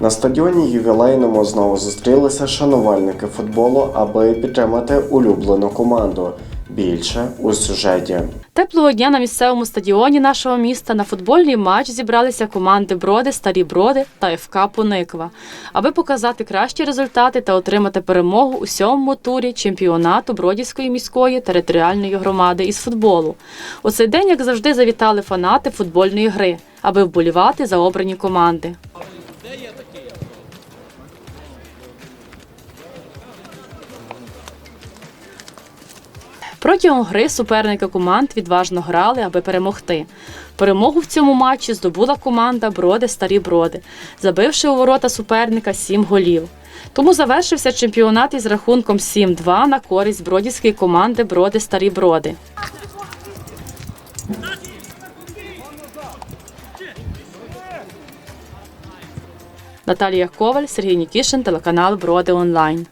На стадіоні ювілейному знову зустрілися шанувальники футболу, аби підтримати улюблену команду. Більше у сюжеті. Теплого дня на місцевому стадіоні нашого міста на футбольний матч зібралися команди Броди, Старі Броди та ФК Пониква, аби показати кращі результати та отримати перемогу у сьомому турі чемпіонату Бродівської міської територіальної громади із футболу. У цей день, як завжди, завітали фанати футбольної гри, аби вболівати за обрані команди. Протягом гри суперники команд відважно грали, аби перемогти. Перемогу в цьому матчі здобула команда Броди Старі Броди, забивши у ворота суперника сім голів. Тому завершився чемпіонат із рахунком 7-2 на користь бродівської команди Броди Старі Броди. Наталія Коваль, Сергій Нікішин, телеканал Броди Онлайн.